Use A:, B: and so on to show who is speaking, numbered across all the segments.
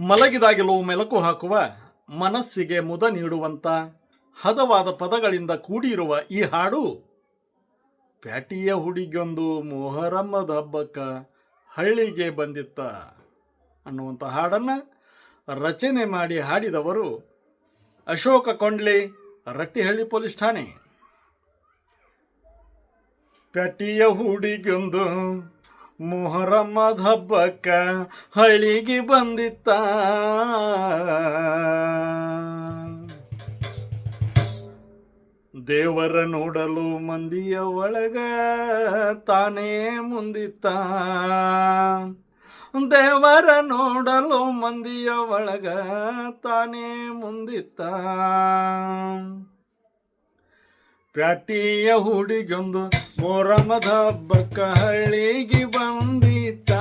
A: ಮಲಗಿದಾಗಲೂ ಮೆಲಕು ಹಾಕುವ ಮನಸ್ಸಿಗೆ ಮುದ ನೀಡುವಂತ ಹದವಾದ ಪದಗಳಿಂದ ಕೂಡಿರುವ ಈ ಹಾಡು. ಪ್ಯಾಟಿಯ ಹುಡುಗಿಯೊಂದು ಮೊಹರಮ್ಮದ ಹಬ್ಬಕ್ಕ ಹಳ್ಳಿಗೆ ಬಂದಿತ್ತ ಅನ್ನುವಂಥ ಹಾಡನ್ನು ರಚನೆ ಮಾಡಿ ಹಾಡಿದವರು ಅಶೋಕ ಕೊಂಡ್ಲಿ, ರಟ್ಟಿಹಳ್ಳಿ ಪೊಲೀಸ್ ಠಾಣೆ. ಪ್ಯಾಟಿಯ ಹುಡುಗಿಯೊಂದು ಮೊಹರಮ್ಮದ ಹಬ್ಬಕ್ಕ ಹಳಿಗೆ ಬಂದಿತ್ತ. ದೇವರ ನೋಡಲು ಮಂದಿಯ ಒಳಗ ತಾನೇ ಮುಂದಿತ್ತ. ದೇವರ ನೋಡಲು ಮಂದಿಯ ಒಳಗ ತಾನೇ ಮುಂದಿತ್ತ. ಪ್ಯಾಟಿಯ ಹುಡುಗೊಂದು ಮೊರಮದ ಹಬ್ಬಕ್ಕ ಹಳ್ಳಿಗೆ ಬಂದಿತ್ತ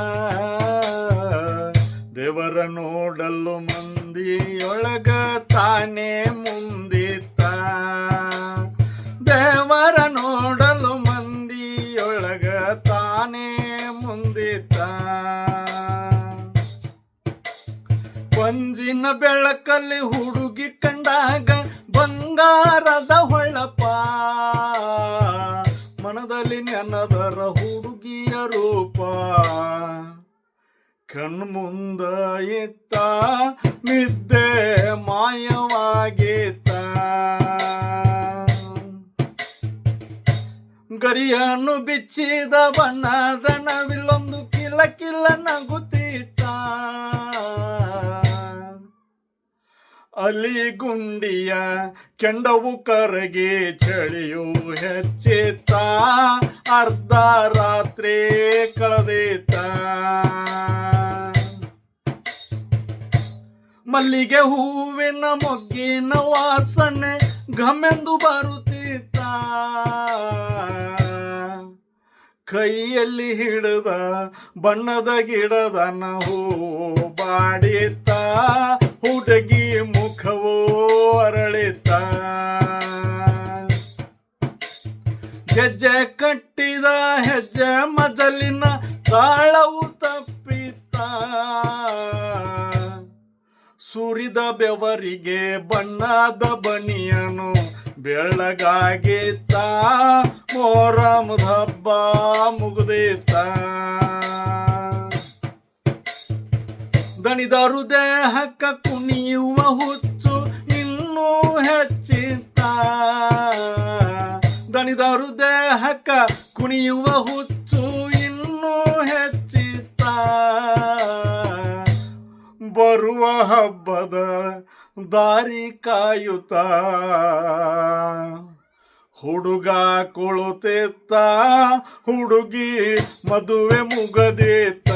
A: ದೇವರ ನೋಡಲು ಮಂದಿಯೊಳಗ ತಾನೇ ಮುಂದಿತ್ತ ದೇವರ ನೋಡಲು ಮಂದಿಯೊಳಗ ತಾನೇ ಮುಂದಿತ್ತ ಕೊಂಜಿನ ಬೆಳಕಲ್ಲಿ ಹುಡುಗಿ ಕಂಡಾಗ ಬಂಗಾರದ ಹೊಳಪ ರೂಪ. ಕಣ್ಮುಂದ ಇತ್ತ ನಿದ್ದೆ ಮಾಯವಾಗಿತ್ತ. ಗರಿಯನ್ನು ಬಿಚ್ಚಿದ ಬಣ್ಣದ ನವಿಲೊಂದು ಕಿಲ ಕಿಲ ನಗುತ್ತಿತ್ತ. ಅಲ್ಲಿ ಗುಂಡಿಯ ಕೆಂಡವು ಕರಗಿ ಚಳಿಯು ಹೆಚ್ಚಿತ್ತ ಅರ್ಧ ರಾತ್ರಿ ಕಳೆದಿತ್ತ ಮಲ್ಲಿಗೆ ಹೂವಿನ ಮೊಗ್ಗಿನ ವಾಸನೆ ಘಮೆಂದು ಬರುತ್ತಿತ್ತ ಕೈಯಲ್ಲಿ ಹಿಡಿದ ಬಣ್ಣದ ಗಿಡದ ಹೂ ಬಾಡಿತ್ತ ಹುಡುಗಿ ಮುಖವೋ ಅರಳಿತ. ಹೆಜ್ಜೆ ಕಟ್ಟಿದ ಹೆಜ್ಜೆ ಮಜಲಿನ ತಾಳವು ತಪ್ಪಿತ. ಸುರಿದ ಬೆವರಿಗೆ ಬಣ್ಣದ ಬನಿಯನು ಬೆಳ್ಳಗಾಗಿತ್ತ. ಮೋರಮದ ಹಬ್ಬ ಮುಗ್ದಿತ್ತ. ದಣಿದರು ದೇಹಕ್ಕ ಕುಣಿಯುವ ಹುಚ್ಚು ಇನ್ನೂ ಹೆಚ್ಚಿತ್ತ. ದಣಿದರು ದೇಹಕ್ಕ ಕುಣಿಯುವ ಹುಚ್ಚು ಇನ್ನೂ ಹೆಚ್ಚಿತ್ತ. ಬರುವ ಹಬ್ಬದ ದಾರಿ ಕಾಯುತ್ತ. ಹುಡುಗ ಕೊಳುತ್ತಿತ್ತ ಹುಡುಗಿ ಮದುವೆ ಮುಗದಿತ್ತ.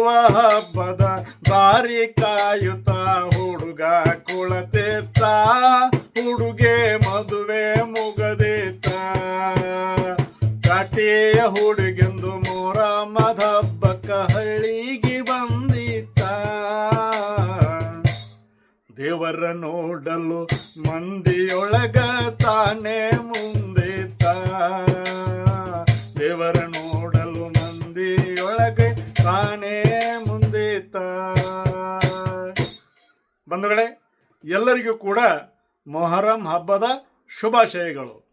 A: ಬರುವ ಹಬ್ಬದ ದಾರಿ ಕಾಯುತ್ತ ಹುಡುಗ ಕುಳತೆತ್ತ, ಹುಡುಗೆ ಮದುವೆ ಮುಗದಿತ್ತ. ಕಾಟಿಯ ಹುಡುಗೆಂದು ಮೋರ ಮದಬ್ಬಕ್ಕ ಹಳ್ಳಿಗೆ ಬಂದಿತ್ತ. ದೇವರ ನೋಡಲು ಮಂದಿಯೊಳಗ ತಾನೇ ಮುಂದಿತ್ತ. ದೇವರ ಬಂಧುಗಳೇ ಎಲ್ಲರಿಗೂ ಕೂಡ ಮೊಹರಂ ಹಬ್ಬದ ಶುಭಾಶಯಗಳು.